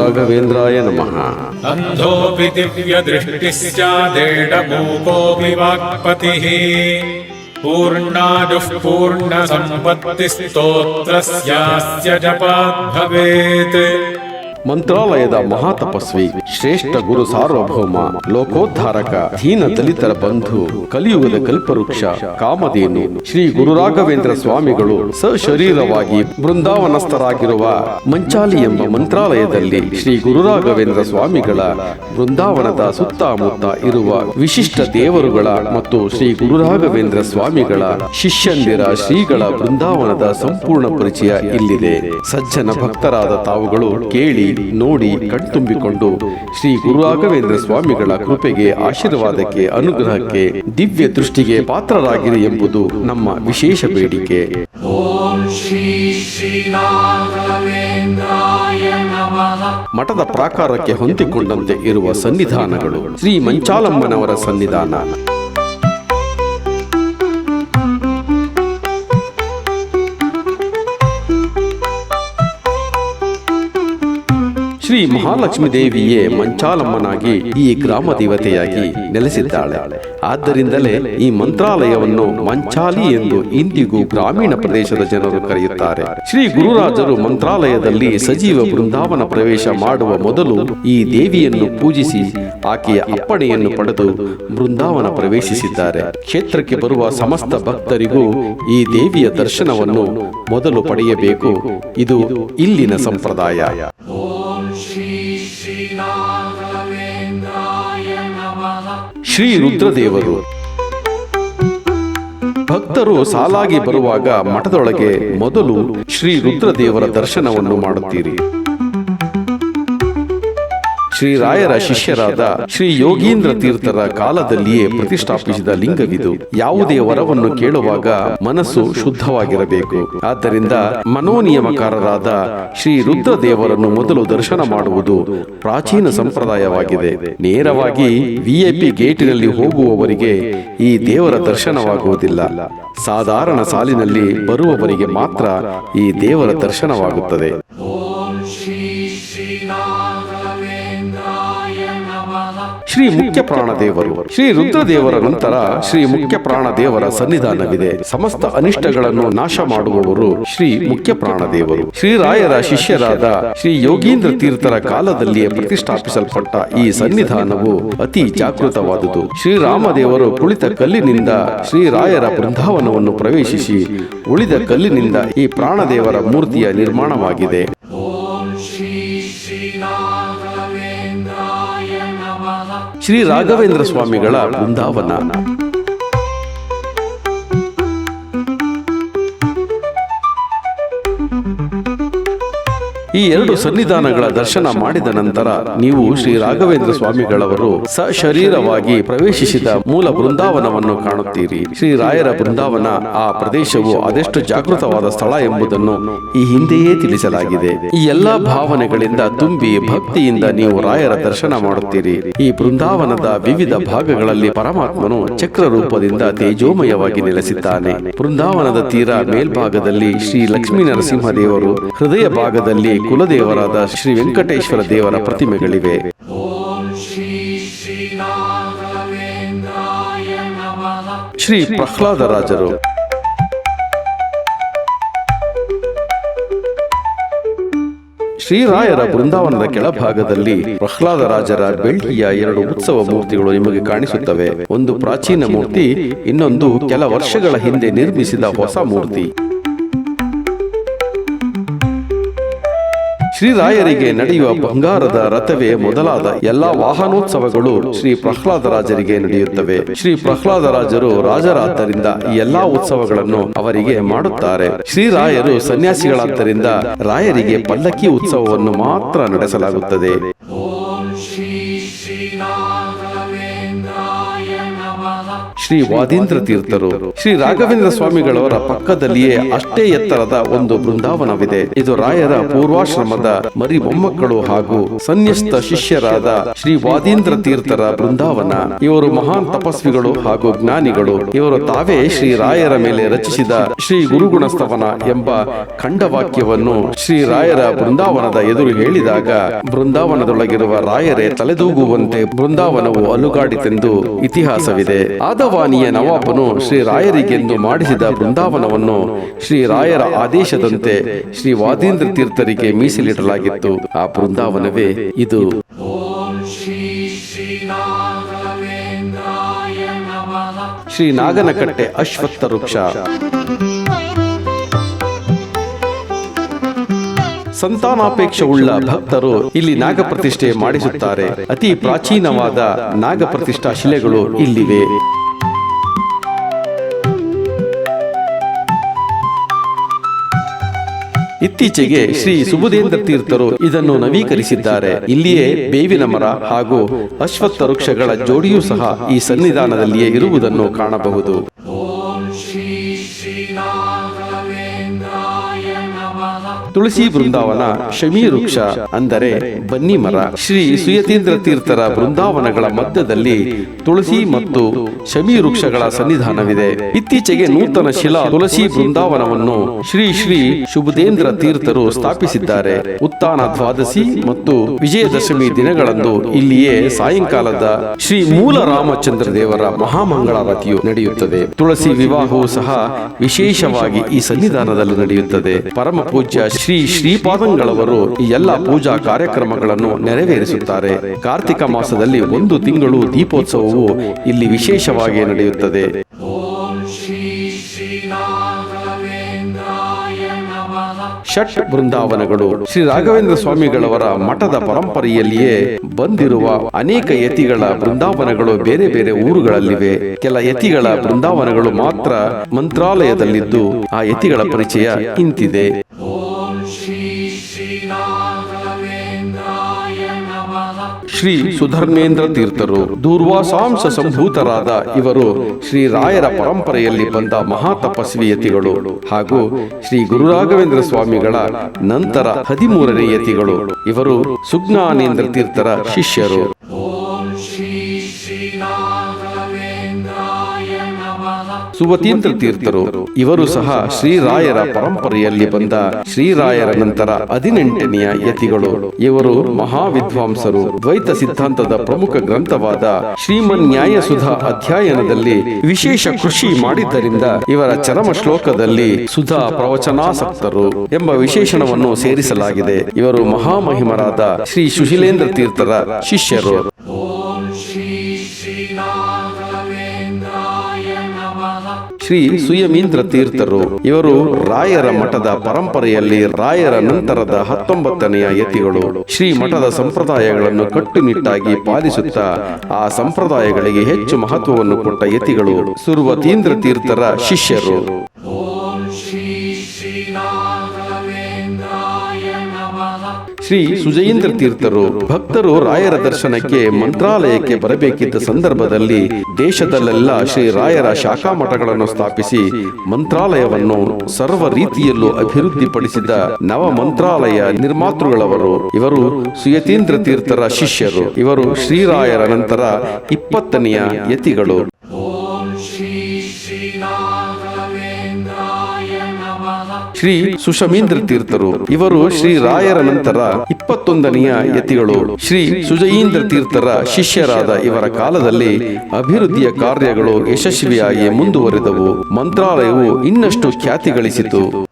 राघवेन्द्राय नमः। अन्धोऽपि दिव्यदृष्टिश्चादेडभूपोऽपि वाक्पतिः पूर्णाजुः पूर्णसम्पत्तिस्तोत्रस्यास्य जपात् भवेत्। ಮಂತ್ರಾಲಯದ ಮಹಾತಪಸ್ವಿ, ಶ್ರೇಷ್ಠ ಗುರು ಸಾರ್ವಭೌಮ, ಲೋಕೋದ್ಧಾರಕ ದೀನ ದಲಿತರ ಬಂಧು, ಕಲಿಯುಗದ ಕಲ್ಪವೃಕ್ಷ, ಕಾಮಧೇನು, ಶ್ರೀ ಗುರು ರಾಘವೇಂದ್ರ ಸ್ವಾಮಿಗಳು ಸಶರೀರವಾಗಿ ಬೃಂದಾವನಸ್ಥರಾಗಿರುವ ಮಂಚಾಲಿ ಎಂಬ ಮಂತ್ರಾಲಯದಲ್ಲಿ ಶ್ರೀ ಗುರು ರಾಘವೇಂದ್ರ ಸ್ವಾಮಿಗಳ ಬೃಂದಾವನದ ಸುತ್ತಮುತ್ತ ಇರುವ ವಿಶಿಷ್ಟ ದೇವರುಗಳ ಮತ್ತು ಶ್ರೀ ಗುರು ರಾಘವೇಂದ್ರ ಸ್ವಾಮಿಗಳ ಶಿಷ್ಯಂದಿರ ಶ್ರೀಗಳ ಬೃಂದಾವನದ ಸಂಪೂರ್ಣ ಪರಿಚಯ ಇಲ್ಲಿದೆ. ಸಜ್ಜನ ಭಕ್ತರಾದ ತಾವುಗಳು ಕೇಳಿ ನೋಡಿ ಕಣ್ತುಂಬಿಕೊಂಡು ಶ್ರೀ ಗುರು ರಾಘವೇಂದ್ರ ಸ್ವಾಮಿಗಳ ಕೃಪೆಗೆ ಆಶೀರ್ವಾದಕ್ಕೆ ಅನುಗ್ರಹಕ್ಕೆ ದಿವ್ಯ ದೃಷ್ಟಿಗೆ ಪಾತ್ರರಾಗಿರಿ ಎಂಬುದು ನಮ್ಮ ವಿಶೇಷ ಬೇಡಿಕೆ. ಮಠದ ಪ್ರಾಕಾರಕ್ಕೆ ಹೊಂದಿಕೊಂಡಂತೆ ಇರುವ ಸನ್ನಿಧಾನಗಳು ಶ್ರೀ ಮಂಚಾಲಮ್ಮನವರ ಸನ್ನಿಧಾನ. ಶ್ರೀ ಮಹಾಲಕ್ಷ್ಮಿ ದೇವಿಯೇ ಮಂಚಾಲಮ್ಮನಾಗಿ ಈ ಗ್ರಾಮ ದೇವತೆಯಾಗಿ ನೆಲೆಸಿದ್ದಾಳೆ. ಆದ್ದರಿಂದಲೇ ಈ ಮಂತ್ರಾಲಯವನ್ನು ಮಂಚಾಲಿ ಎಂದು ಇಂದಿಗೂ ಗ್ರಾಮೀಣ ಪ್ರದೇಶದ ಜನರು ಕರೆಯುತ್ತಾರೆ. ಶ್ರೀ ಗುರುರಾಜರು ಮಂತ್ರಾಲಯದಲ್ಲಿ ಸಜೀವ ಬೃಂದಾವನ ಪ್ರವೇಶ ಮಾಡುವ ಮೊದಲು ಈ ದೇವಿಯನ್ನು ಪೂಜಿಸಿ ಆಕೆಯ ಅಪ್ಪಣೆಯನ್ನು ಪಡೆದು ಬೃಂದಾವನ ಪ್ರವೇಶಿಸಿದ್ದಾರೆ. ಕ್ಷೇತ್ರಕ್ಕೆ ಬರುವ ಸಮಸ್ತ ಭಕ್ತರಿಗೂ ಈ ದೇವಿಯ ದರ್ಶನವನ್ನು ಮೊದಲು ಪಡೆಯಬೇಕು. ಇದು ಇಲ್ಲಿನ ಸಂಪ್ರದಾಯ. ಶ್ರೀ ರುದ್ರದೇವರು. ಭಕ್ತರು ಸಾಲಾಗಿ ಬರುವಾಗ ಮಠದೊಳಗೆ ಮೊದಲು ಶ್ರೀ ರುದ್ರದೇವರ ದರ್ಶನವನ್ನು ಮಾಡುತ್ತೀರಿ. ಶ್ರೀರಾಯರ ಶಿಷ್ಯರಾದ ಶ್ರೀ ಯೋಗೀಂದ್ರ ತೀರ್ಥರ ಕಾಲದಲ್ಲಿಯೇ ಪ್ರತಿಷ್ಠಾಪಿಸಿದ ಲಿಂಗವಿದು. ಯಾವುದೇ ವರವನ್ನು ಕೇಳುವಾಗ ಮನಸ್ಸು ಶುದ್ಧವಾಗಿರಬೇಕು. ಆದ್ದರಿಂದ ಮನೋನಿಯಮಕಾರರಾದ ಶ್ರೀ ರುದ್ರದೇವರನ್ನು ಮೊದಲು ದರ್ಶನ ಮಾಡುವುದು ಪ್ರಾಚೀನ ಸಂಪ್ರದಾಯವಾಗಿದೆ. ನೇರವಾಗಿ ವಿಐಪಿ ಗೇಟಿನಲ್ಲಿ ಹೋಗುವವರಿಗೆ ಈ ದೇವರ ದರ್ಶನವಾಗುವುದಿಲ್ಲ. ಸಾಧಾರಣ ಸಾಲಿನಲ್ಲಿ ಬರುವವರಿಗೆ ಮಾತ್ರ ಈ ದೇವರ ದರ್ಶನವಾಗುತ್ತದೆ. ಶ್ರೀ ಮುಖ್ಯ ಪ್ರಾಣದೇವರು ಶ್ರೀ ರುದ್ರದೇವರ ನಂತರ ಶ್ರೀ ಮುಖ್ಯ ಪ್ರಾಣದೇವರ ಸನ್ನಿಧಾನವಿದೆ. ಸಮಸ್ತ ಅನಿಷ್ಟಗಳನ್ನು ನಾಶ ಮಾಡುವವರು ಶ್ರೀ ಮುಖ್ಯ ಪ್ರಾಣದೇವರು ಶ್ರೀರಾಯರ ಶಿಷ್ಯರಾದ ಶ್ರೀ ಯೋಗೀಂದ್ರ ತೀರ್ಥರ ಕಾಲದಲ್ಲಿಯೇ ಪ್ರತಿಷ್ಠಾಪಿಸಲ್ಪಟ್ಟ ಈ ಸನ್ನಿಧಾನವು ಅತಿ ಜಾಗೃತವಾದುದು. ಶ್ರೀರಾಮದೇವರು ಕುಳಿತ ಕಲ್ಲಿನಿಂದ ಶ್ರೀರಾಯರ ಬೃಂದಾವನವನ್ನು ಪ್ರವೇಶಿಸಿ ಉಳಿದ ಕಲ್ಲಿನಿಂದ ಈ ಪ್ರಾಣದೇವರ ಮೂರ್ತಿಯ ನಿರ್ಮಾಣವಾಗಿದೆ. ಓಂ ಶ್ರೀ ರಾಘವೇಂದ್ರ ಸ್ವಾಮಿಗಳ ಬೃಂದಾವನ. ಈ ಎರಡು ಸನ್ನಿಧಾನಗಳ ದರ್ಶನ ಮಾಡಿದ ನಂತರ ನೀವು ಶ್ರೀ ರಾಘವೇಂದ್ರ ಸ್ವಾಮಿಗಳವರು ಸಶರೀರವಾಗಿ ಪ್ರವೇಶಿಸಿದ ಮೂಲ ಬೃಂದಾವನವನ್ನು ಕಾಣುತ್ತೀರಿ. ಶ್ರೀ ರಾಯರ ಬೃಂದಾವನ ಆ ಪ್ರದೇಶವು ಅದೆಷ್ಟು ಜಾಗೃತವಾದ ಸ್ಥಳ ಎಂಬುದನ್ನು ಈ ಹಿಂದೆಯೇ ತಿಳಿಸಲಾಗಿದೆ. ಈ ಎಲ್ಲಾ ಭಾವನೆಗಳಿಂದ ತುಂಬಿ ಭಕ್ತಿಯಿಂದ ನೀವು ರಾಯರ ದರ್ಶನ ಮಾಡುತ್ತೀರಿ. ಈ ಬೃಂದಾವನದ ವಿವಿಧ ಭಾಗಗಳಲ್ಲಿ ಪರಮಾತ್ಮನು ಚಕ್ರ ರೂಪದಿಂದ ತೇಜೋಮಯವಾಗಿ ನೆಲೆಸಿದ್ದಾನೆ. ಬೃಂದಾವನದ ತೀರ ಮೇಲ್ಭಾಗದಲ್ಲಿ ಶ್ರೀ ಲಕ್ಷ್ಮೀ ನರಸಿಂಹ ದೇವರು ಹೃದಯ ಭಾಗದಲ್ಲಿ ಕುಲದೇವರಾದ ಶ್ರೀ ವೆಂಕಟೇಶ್ವರ ದೇವರ ಪ್ರತಿಮೆಗಳಿವೆ. ಶ್ರೀ ಪ್ರಹ್ಲಾದ ರಾಜರು. ಶ್ರೀರಾಯರ ಬೃಂದಾವನದ ಕೆಳಭಾಗದಲ್ಲಿ ಪ್ರಹ್ಲಾದ ರಾಜರ ಬೆಳ್ಳಿಯ ಎರಡು ಉತ್ಸವ ಮೂರ್ತಿಗಳು ನಿಮಗೆ ಕಾಣಿಸುತ್ತವೆ. ಒಂದು ಪ್ರಾಚೀನ ಮೂರ್ತಿ, ಇನ್ನೊಂದು ಕೆಲ ವರ್ಷಗಳ ಹಿಂದೆ ನಿರ್ಮಿಸಿದ ಹೊಸ ಮೂರ್ತಿ. ಶ್ರೀರಾಯರಿಗೆ ನಡೆಯುವ ಬಂಗಾರದ ರಥವೇ ಮೊದಲಾದ ಎಲ್ಲಾ ವಾಹನೋತ್ಸವಗಳು ಶ್ರೀ ಪ್ರಹ್ಲಾದರಾಜರಿಗೆ ನಡೆಯುತ್ತವೆ. ಶ್ರೀ ಪ್ರಹ್ಲಾದರಾಜರು ರಾಜರಾದ್ದರಿಂದ ಈ ಎಲ್ಲಾ ಉತ್ಸವಗಳನ್ನು ಅವರಿಗೆ ಮಾಡುತ್ತಾರೆ. ಶ್ರೀರಾಯರು ಸನ್ಯಾಸಿಗಳಾದ್ದರಿಂದ ರಾಯರಿಗೆ ಪಲ್ಲಕ್ಕಿ ಉತ್ಸವವನ್ನು ಮಾತ್ರ ನಡೆಸಲಾಗುತ್ತದೆ. ಶ್ರೀ ವಾದೀಂದ್ರ ತೀರ್ಥರು ಶ್ರೀ ರಾಘವೇಂದ್ರ ಸ್ವಾಮಿಗಳವರ ಪಕ್ಕದಲ್ಲಿಯೇ ಅಷ್ಟೇ ಎತ್ತರದ ಒಂದು ಬೃಂದಾವನವಿದೆ. ಇದು ರಾಯರ ಪೂರ್ವಾಶ್ರಮದ ಮರಿ ಮೊಮ್ಮಕ್ಕಳು ಹಾಗೂ ಸನ್ಯಸ್ತ ಶಿಷ್ಯರಾದ ಶ್ರೀ ವಾದೀಂದ್ರ ತೀರ್ಥರ ಬೃಂದಾವನ. ಇವರು ಮಹಾನ್ ತಪಸ್ವಿಗಳು ಹಾಗೂ ಜ್ಞಾನಿಗಳು. ಇವರು ತಾವೇ ಶ್ರೀ ರಾಯರ ಮೇಲೆ ರಚಿಸಿದ ಶ್ರೀ ಗುರುಗುಣಸ್ತವನ ಎಂಬ ಖಂಡವಾಕ್ಯವನ್ನು ಶ್ರೀ ರಾಯರ ಬೃಂದಾವನದ ಎದುರು ಹೇಳಿದಾಗ, ಬೃಂದಾವನದೊಳಗಿರುವ ರಾಯರೇ ತಲೆದೂಗುವಂತೆ ಬೃಂದಾವನವು ಅಲುಗಾಡಿತೆಂದು ಇತಿಹಾಸವಿದೆ. ಆದವಾನಿಯ ನವಾಬನು ಶ್ರೀರಾಯರಿಗೆಂದು ಮಾಡಿಸಿದ ಬೃಂದಾವನವನ್ನು ಶ್ರೀರಾಯರ ಆದೇಶದಂತೆ ಶ್ರೀ ವಾದೇಂದ್ರ ತೀರ್ಥರಿಗೆ ಮೀಸಲಿಡಲಾಗಿತ್ತು. ಆ ಬೃಂದಾವನವೇ ಇದು. ಶ್ರೀ ನಾಗನಕಟ್ಟೆ ಅಶ್ವತ್ಥ ವೃಕ್ಷ. ಸಂತಾನಾಪೇಕ್ಷವುಳ್ಳ ಭಕ್ತರು ಇಲ್ಲಿ ನಾಗಪ್ರತಿಷ್ಠೆ ಮಾಡಿಸುತ್ತಾರೆ. ಅತಿ ಪ್ರಾಚೀನವಾದ ನಾಗಪ್ರತಿಷ್ಠಾ ಶಿಲೆಗಳು ಇಲ್ಲಿವೆ. ಇತ್ತೀಚೆಗೆ ಶ್ರೀ ಸುಬುಧೇಂದ್ರ ತೀರ್ಥರು ಇದನ್ನು ನವೀಕರಿಸಿದ್ದಾರೆ. ಇಲ್ಲಿಯೇ ಬೇವಿನ ಮರ ಹಾಗೂ ಅಶ್ವತ್ಥ ವೃಕ್ಷಗಳ ಜೋಡಿಯೂ ಸಹ ಈ ಸನ್ನಿಧಾನದಲ್ಲಿಯೇ ಇರುವುದನ್ನು ಕಾಣಬಹುದು. ತುಳಸಿ ಬೃಂದಾವನ ಶಮಿ ವೃಕ್ಷ ಅಂದರೆ ಬನ್ನಿ ಮರ. ಶ್ರೀ ಸುಯತೀಂದ್ರ ತೀರ್ಥರ ಬೃಂದಾವನಗಳ ಮಧ್ಯದಲ್ಲಿ ತುಳಸಿ ಮತ್ತು ಶಮಿ ವೃಕ್ಷಗಳ ಸನ್ನಿಧಾನವಿದೆ. ಇತ್ತೀಚೆಗೆ ನೂತನ ಶಿಲಾ ತುಳಸಿ ಬೃಂದಾವನವನ್ನು ಶ್ರೀ ಶ್ರೀ ಶುಭದೇಂದ್ರ ತೀರ್ಥರು ಸ್ಥಾಪಿಸಿದ್ದಾರೆ. ಉತ್ತಾನ ದ್ವಾದಶಿ ಮತ್ತು ವಿಜಯದಶಮಿ ದಿನಗಳಂದು ಇಲ್ಲಿಯೇ ಸಾಯಂಕಾಲದ ಶ್ರೀ ಮೂಲ ರಾಮಚಂದ್ರ ದೇವರ ಮಹಾಮಂಗಳಾರತಿಯು ನಡೆಯುತ್ತದೆ. ತುಳಸಿ ವಿವಾಹವು ಸಹ ವಿಶೇಷವಾಗಿ ಈ ಸನ್ನಿಧಾನದಲ್ಲಿ ನಡೆಯುತ್ತದೆ. ಪರಮ ಪೂಜ್ಯ ಶ್ರೀಪಾದಂಗಳವರು ಈ ಎಲ್ಲ ಪೂಜಾ ಕಾರ್ಯಕ್ರಮಗಳನ್ನು ನೆರವೇರಿಸುತ್ತಾರೆ. ಕಾರ್ತಿಕ ಮಾಸದಲ್ಲಿ ಒಂದು ತಿಂಗಳು ದೀಪೋತ್ಸವವು ಇಲ್ಲಿ ವಿಶೇಷವಾಗಿ ನಡೆಯುತ್ತದೆ. ಷಟ್ ಬೃಂದಾವನಗಳು ಶ್ರೀ ರಾಘವೇಂದ್ರ ಸ್ವಾಮಿಗಳವರ ಮಠದ ಪರಂಪರೆಯಲ್ಲಿಯೇ ಬಂದಿರುವ ಅನೇಕ ಯತಿಗಳ ಬೃಂದಾವನಗಳು ಬೇರೆ ಬೇರೆ ಊರುಗಳಲ್ಲಿವೆ. ಕೆಲ ಯತಿಗಳ ಬೃಂದಾವನಗಳು ಮಾತ್ರ ಮಂತ್ರಾಲಯದಲ್ಲಿದ್ದು ಆ ಯತಿಗಳ ಪರಿಚಯ ಇಂತಿದೆ. ಶ್ರೀ ಸುಧರ್ಮೇಂದ್ರ ತೀರ್ಥರು ದೂರ್ವಾಸಾಂಶ ಸಂಭೂತರಾದ ಇವರು ಶ್ರೀ ರಾಯರ ಪರಂಪರೆಯಲ್ಲಿ ಬಂದ ಮಹಾ ತಪಸ್ವಿ ಯತಿಗಳು ಹಾಗೂ ಶ್ರೀ ಗುರುರಾಘವೇಂದ್ರ ಸ್ವಾಮಿಗಳ ನಂತರ ಹದಿಮೂರನೇ ಯತಿಗಳು. ಇವರು ಸುಜ್ಞಾನೇಂದ್ರ ತೀರ್ಥರ ಶಿಷ್ಯರು. ಸುವತೀಂದ್ರ ತೀರ್ಥರು. ಇವರು ಸಹ ಶ್ರೀರಾಯರ ಪರಂಪರೆಯಲ್ಲಿ ಬಂದ ಶ್ರೀರಾಯರ ನಂತರ ಹದಿನೆಂಟನೆಯ ಯತಿಗಳು. ಇವರು ಮಹಾವಿದ್ವಾಂಸರು. ದ್ವೈತ ಸಿದ್ಧಾಂತದ ಪ್ರಮುಖ ಗ್ರಂಥವಾದ ಶ್ರೀಮನ್ ನ್ಯಾಯಸುಧ ಅಧ್ಯಯನದಲ್ಲಿ ವಿಶೇಷ ಕೃಷಿ ಮಾಡಿದ್ದರಿಂದ ಇವರ ಚರಮ ಶ್ಲೋಕದಲ್ಲಿ ಸುಧಾ ಪ್ರವಚನಾಸಕ್ತರು ಎಂಬ ವಿಶೇಷಣವನ್ನು ಸೇರಿಸಲಾಗಿದೆ. ಇವರು ಮಹಾಮಹಿಮರಾದ ಶ್ರೀ ಸುಶೀಲೇಂದ್ರ ತೀರ್ಥರ ಶಿಷ್ಯರು. ಶ್ರೀ ಸುಯಮೀಂದ್ರ ತೀರ್ಥರು. ಇವರು ರಾಯರ ಮಠದ ಪರಂಪರೆಯಲ್ಲಿ ರಾಯರ ನಂತರದ ಹತ್ತೊಂಬತ್ತನೆಯ ಯತಿಗಳು. ಶ್ರೀ ಮಠದ ಸಂಪ್ರದಾಯಗಳನ್ನು ಕಟ್ಟುನಿಟ್ಟಾಗಿ ಪಾಲಿಸುತ್ತಾ ಆ ಸಂಪ್ರದಾಯಗಳಿಗೆ ಹೆಚ್ಚು ಮಹತ್ವವನ್ನು ಕೊಟ್ಟ ಯತಿಗಳು. ಸುರುವತೀಂದ್ರ ತೀರ್ಥರ ಶಿಷ್ಯರು. ಶ್ರೀ ಸುಜಯೇಂದ್ರ ತೀರ್ಥರು ಭಕ್ತರು ರಾಯರ ದರ್ಶನಕ್ಕೆ ಮಂತ್ರಾಲಯಕ್ಕೆ ಬರಬೇಕಿದ್ದ ಸಂದರ್ಭದಲ್ಲಿ ದೇಶದಲ್ಲೆಲ್ಲ ಶ್ರೀ ರಾಯರ ಶಾಖಾ ಮಠಗಳನ್ನು ಸ್ಥಾಪಿಸಿ ಮಂತ್ರಾಲಯವನ್ನು ಸರ್ವ ರೀತಿಯಲ್ಲೂ ಅಭಿವೃದ್ಧಿಪಡಿಸಿದ ನವ ಮಂತ್ರಾಲಯ ನಿರ್ಮಾತೃಗಳವರು. ಇವರು ಸುಯತೀಂದ್ರ ತೀರ್ಥರ ಶಿಷ್ಯರು. ಇವರು ಶ್ರೀರಾಯರ ನಂತರ ಇಪ್ಪತ್ತನೆಯ ಯತಿಗಳು. ಶ್ರೀ ಸುಷಮೀಂದ್ರ ತೀರ್ಥರು. ಇವರು ಶ್ರೀ ರಾಯರ ನಂತರ ಇಪ್ಪತ್ತೊಂದನೆಯ ಯತಿಗಳು. ಶ್ರೀ ಸುಜಯೀಂದ್ರ ತೀರ್ಥರ ಶಿಷ್ಯರಾದ ಇವರ ಕಾಲದಲ್ಲಿ ಅಭಿವೃದ್ಧಿಯ ಕಾರ್ಯಗಳು ಯಶಸ್ವಿಯಾಗಿ ಮುಂದುವರೆದವು. ಮಂತ್ರಾಲಯವು ಇನ್ನಷ್ಟು ಖ್ಯಾತಿ ಗಳಿಸಿತು.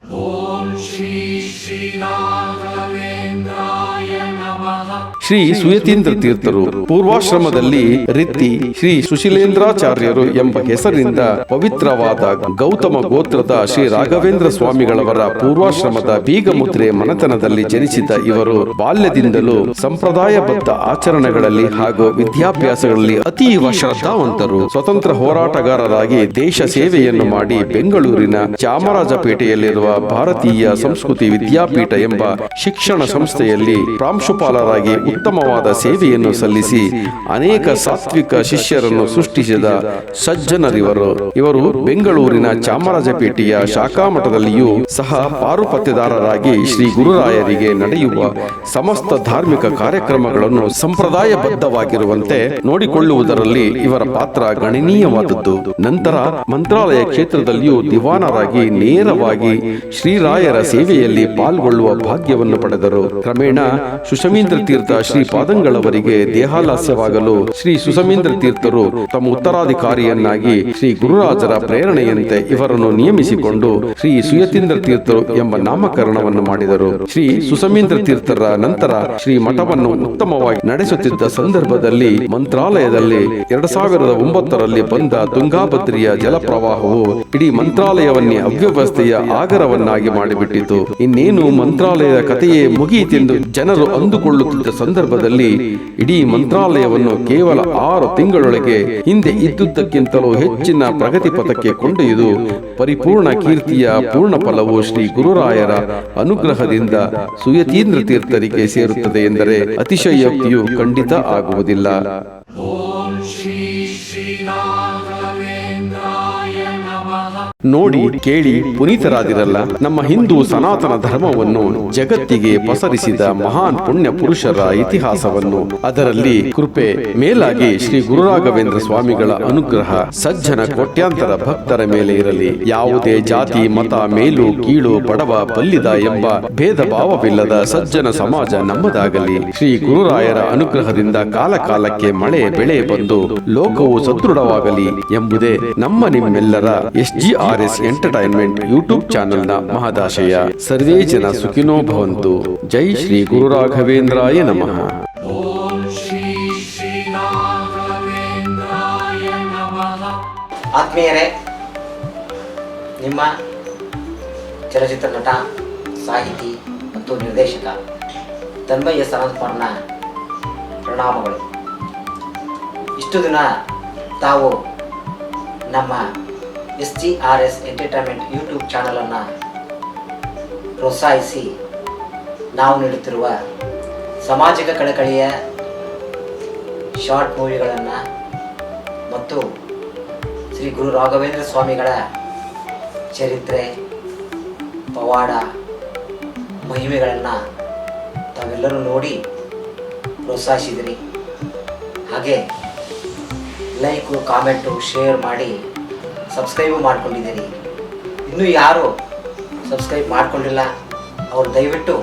ಶ್ರೀ ಸುಯತೀಂದ್ರ ತೀರ್ಥರು. ಪೂರ್ವಾಶ್ರಮದಲ್ಲಿ ರಿತ್ತಿ ಶ್ರೀ ಸುಶೀಲೇಂದ್ರಾಚಾರ್ಯರು ಎಂಬ ಹೆಸರಿನಿಂದ ಪವಿತ್ರವಾದ ಗೌತಮ ಗೋತ್ರದ ಶ್ರೀ ರಾಘವೇಂದ್ರ ಸ್ವಾಮಿಗಳವರ ಪೂರ್ವಾಶ್ರಮದ ಬೀಗಮುದ್ರೆ ಮನೆತನದಲ್ಲಿ ಜನಿಸಿದ ಇವರು ಬಾಲ್ಯದಿಂದಲೂ ಸಂಪ್ರದಾಯಬದ್ಧ ಆಚರಣೆಗಳಲ್ಲಿ ಹಾಗೂ ವಿದ್ಯಾಭ್ಯಾಸಗಳಲ್ಲಿ ಅತೀವ ಶ್ರದ್ಧಾವಂತರು. ಸ್ವತಂತ್ರ ಹೋರಾಟಗಾರರಾಗಿ ದೇಶ ಸೇವೆಯನ್ನು ಮಾಡಿ ಬೆಂಗಳೂರಿನ ಚಾಮರಾಜಪೇಟೆಯಲ್ಲಿರುವ ಭಾರತೀಯ ಸಂಸ್ಕೃತಿ ವಿದ್ಯಾಪೀಠ ಎಂಬ ಶಿಕ್ಷಣ ಸಂಸ್ಥೆಯಲ್ಲಿ ಪ್ರಾಂಶುಪಾಲರಾಗಿ ಉತ್ತಮವಾದ ಸೇವೆಯನ್ನು ಸಲ್ಲಿಸಿ ಅನೇಕ ಸಾತ್ವಿಕ ಶಿಷ್ಯರನ್ನು ಸೃಷ್ಟಿಸಿದ ಸಜ್ಜನರಿವರು. ಇವರು ಬೆಂಗಳೂರಿನ ಚಾಮರಾಜಪೇಟೆಯ ಶಾಖಾ ಮಠದಲ್ಲಿಯೂ ಸಹ ಪಾರುಪತ್ಯದಾರರಾಗಿ ಶ್ರೀ ಗುರುರಾಯರಿಗೆ ನಡೆಯುವ ಸಮಸ್ತ ಧಾರ್ಮಿಕ ಕಾರ್ಯಕ್ರಮಗಳನ್ನು ಸಂಪ್ರದಾಯಬದ್ಧವಾಗಿರುವಂತೆ ನೋಡಿಕೊಳ್ಳುವುದರಲ್ಲಿ ಇವರ ಪಾತ್ರ ಗಣನೀಯವಾದದ್ದು. ನಂತರ ಮಂತ್ರಾಲಯ ಕ್ಷೇತ್ರದಲ್ಲಿಯೂ ದಿವಾನರಾಗಿ ನೇರವಾಗಿ ಶ್ರೀರಾಯರ ಸೇವೆಯಲ್ಲಿ ಪಾಲ್ಗೊಳ್ಳುವ ಭಾಗ್ಯವನ್ನು ಪಡೆದರು. ಕ್ರಮೇಣ ಸುಷಮೀಂದ್ರ ತೀರ್ಥ ಶ್ರೀ ಪಾದಂಗಳವರಿಗೆ ದೇಹಾಲಾಸ್ಯವಾಗಲು ಶ್ರೀ ಸುಸಮೇಂದ್ರ ತೀರ್ಥರು ತಮ್ಮ ಉತ್ತರಾಧಿಕಾರಿಯನ್ನಾಗಿ ಶ್ರೀ ಗುರುರಾಜರ ಪ್ರೇರಣೆಯಂತೆ ಇವರನ್ನು ನೇಮಿಸಿಕೊಂಡು ಶ್ರೀ ಸುಯತೀಂದ್ರ ತೀರ್ಥರು ಎಂಬ ನಾಮಕರಣವನ್ನು ಮಾಡಿದರು. ಶ್ರೀ ಸುಸಮೀಂದ್ರ ತೀರ್ಥರ ನಂತರ ಶ್ರೀ ಮಠವನ್ನು ಉತ್ತಮವಾಗಿ ನಡೆಸುತ್ತಿದ್ದ ಸಂದರ್ಭದಲ್ಲಿ ಮಂತ್ರಾಲಯದಲ್ಲಿ ಎರಡ್ ಸಾವಿರದ ಒಂಬತ್ತರಲ್ಲಿ ಬಂದ ತುಂಗಾಭದ್ರಿಯ ಜಲಪ್ರವಾಹವು ಇಡೀ ಮಂತ್ರಾಲಯವನ್ನೇ ಅವ್ಯವಸ್ಥೆಯ ಆಗರವನ್ನಾಗಿ ಮಾಡಿಬಿಟ್ಟಿತು. ಇನ್ನೇನು ಮಂತ್ರಾಲಯದ ಕಥೆಯೇ ಮುಗಿಯಿತೆಂದು ಜನರು ಅಂದುಕೊಳ್ಳುತ್ತಿದ್ದ ಸಂದರ್ಭದಲ್ಲಿ ಇಡೀ ಮಂತ್ರಾಲಯವನ್ನು ಕೇವಲ ಆರು ತಿಂಗಳೊಳಗೆ ಹಿಂದೆ ಇದ್ದುದಕ್ಕಿಂತಲೂ ಹೆಚ್ಚಿನ ಪ್ರಗತಿ ಪಥಕ್ಕೆ ಕೊಂಡೊಯ್ದು ಪರಿಪೂರ್ಣ ಕೀರ್ತಿಯ ಪೂರ್ಣ ಫಲವು ಶ್ರೀ ಗುರುರಾಯರ ಅನುಗ್ರಹದಿಂದ ಸುಯತೀಂದ್ರ ತೀರ್ಥರಿಗೆ ಸೇರುತ್ತದೆ ಎಂದರೆ ಅತಿಶಯೋಕ್ತಿಯು ಖಂಡಿತ ಆಗುವುದಿಲ್ಲ. ನೋಡಿ ಕೇಳಿ ಪುನೀತರಾದಿರಲ್ಲ. ನಮ್ಮ ಹಿಂದೂ ಸನಾತನ ಧರ್ಮವನ್ನು ಜಗತ್ತಿಗೆ ಪಸರಿಸಿದ ಮಹಾನ್ ಪುಣ್ಯ ಪುರುಷರ ಇತಿಹಾಸವನ್ನು. ಅದರಲ್ಲಿ ಕೃಪೆ ಮೇಲಾಗಿ ಶ್ರೀ ಗುರುರಾಘವೇಂದ್ರ ಸ್ವಾಮಿಗಳ ಅನುಗ್ರಹ ಸಜ್ಜನ ಕೋಟ್ಯಾಂತರ ಭಕ್ತರ ಮೇಲೆ ಇರಲಿ. ಯಾವುದೇ ಜಾತಿ ಮತ ಮೇಲು ಕೀಳು ಬಡವ ಬಲ್ಲಿದ ಎಂಬ ಭೇದ ಭಾವವಿಲ್ಲದ ಸಜ್ಜನ ಸಮಾಜ ನಮ್ಮದಾಗಲಿ ಶ್ರೀ ಗುರುರಾಯರ ಅನುಗ್ರಹದಿಂದ ಕಾಲಕಾಲಕ್ಕೆ ಮಳೆ ಬೆಳೆ ಬಂದು ಲೋಕವು ಸದೃಢವಾಗಲಿ ಎಂಬುದೇ ನಮ್ಮ ನಿಮ್ಮೆಲ್ಲರ S G R S entertainment YouTube ಚಾನೆಲ್ನ ಮಹದಾಶಯ ಸರ್ವೇ ಜನ ಸುಖಿನೋ ಭವಂತು. ಜೈ ಶ್ರೀ ಗುರು ರಾಘವೇಂದ್ರಾಯ ನಮಃ. ಆತ್ಮೀಯರೇ, ನಿಮ್ಮ ಚಲಚಿತ್ರ ನಟ, ಸಾಹಿತಿ ಮತ್ತು ನಿರ್ದೇಶಕ ತನ್ಮಯ್ಯ ಸನತ್ಕುಮಾರ್ನ ಪ್ರಣಾಮಗಳು. ಇಷ್ಟು ದಿನ ತಾವು ನಮ್ಮ S G R S entertainment YouTube ಚಾನಲನ್ನು ಪ್ರೋತ್ಸಾಹಿಸಿ ನಾವು ನೀಡುತ್ತಿರುವ ಸಾಮಾಜಿಕ ಕಳಕಳಿಯ ಶಾರ್ಟ್ ಮೂವಿಗಳನ್ನು ಮತ್ತು ಶ್ರೀ ಗುರು ರಾಘವೇಂದ್ರ ಸ್ವಾಮಿಗಳ ಚರಿತ್ರೆ, ಪವಾಡ, ಮಹಿಮೆಗಳನ್ನು ತಾವೆಲ್ಲರೂ ನೋಡಿ ಪ್ರೋತ್ಸಾಹಿಸಿದಿರಿ. ಹಾಗೆ ಲೈಕು, ಕಾಮೆಂಟು, ಶೇರ್ ಮಾಡಿ ಸಬ್ಸ್ಕ್ರೈಬು ಮಾಡ್ಕೊಂಡಿದ್ದೀರಿ ಇನ್ನೂ ಯಾರು ಸಬ್ಸ್ಕ್ರೈಬ್ ಮಾಡ್ಕೊಂಡಿಲ್ಲ, ಅವರು ದಯವಿಟ್ಟು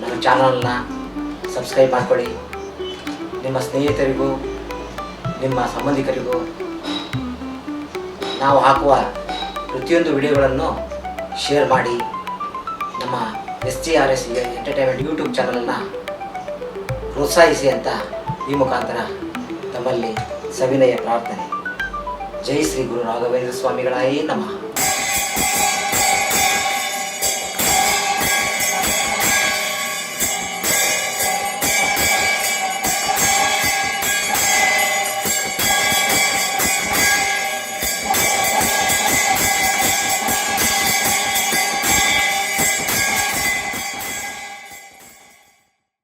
ನನ್ನ ಚಾನಲ್ನ ಸಬ್ಸ್ಕ್ರೈಬ್ ಮಾಡ್ಕೊಳ್ಳಿ. ನಿಮ್ಮ ಸ್ನೇಹಿತರಿಗೂ, ನಿಮ್ಮ ಸಂಬಂಧಿಕರಿಗೂ ನಾವು ಹಾಕುವ ಪ್ರತಿಯೊಂದು ವಿಡಿಯೋಗಳನ್ನು ಶೇರ್ ಮಾಡಿ. ನಮ್ಮ S G R S entertainment YouTube ಚಾನಲನ್ನು ಪ್ರೋತ್ಸಾಹಿಸಿ ಅಂತ ಈ ಮುಖಾಂತರ ತಮ್ಮಲ್ಲಿ ಸವಿನಯ ಪ್ರಾರ್ಥನೆ. ಜೈ ಶ್ರೀ ಗುರು ರಾಘವೇಂದ್ರ ಸ್ವಾಮಿಗಳಾಯೇ ನಮಃ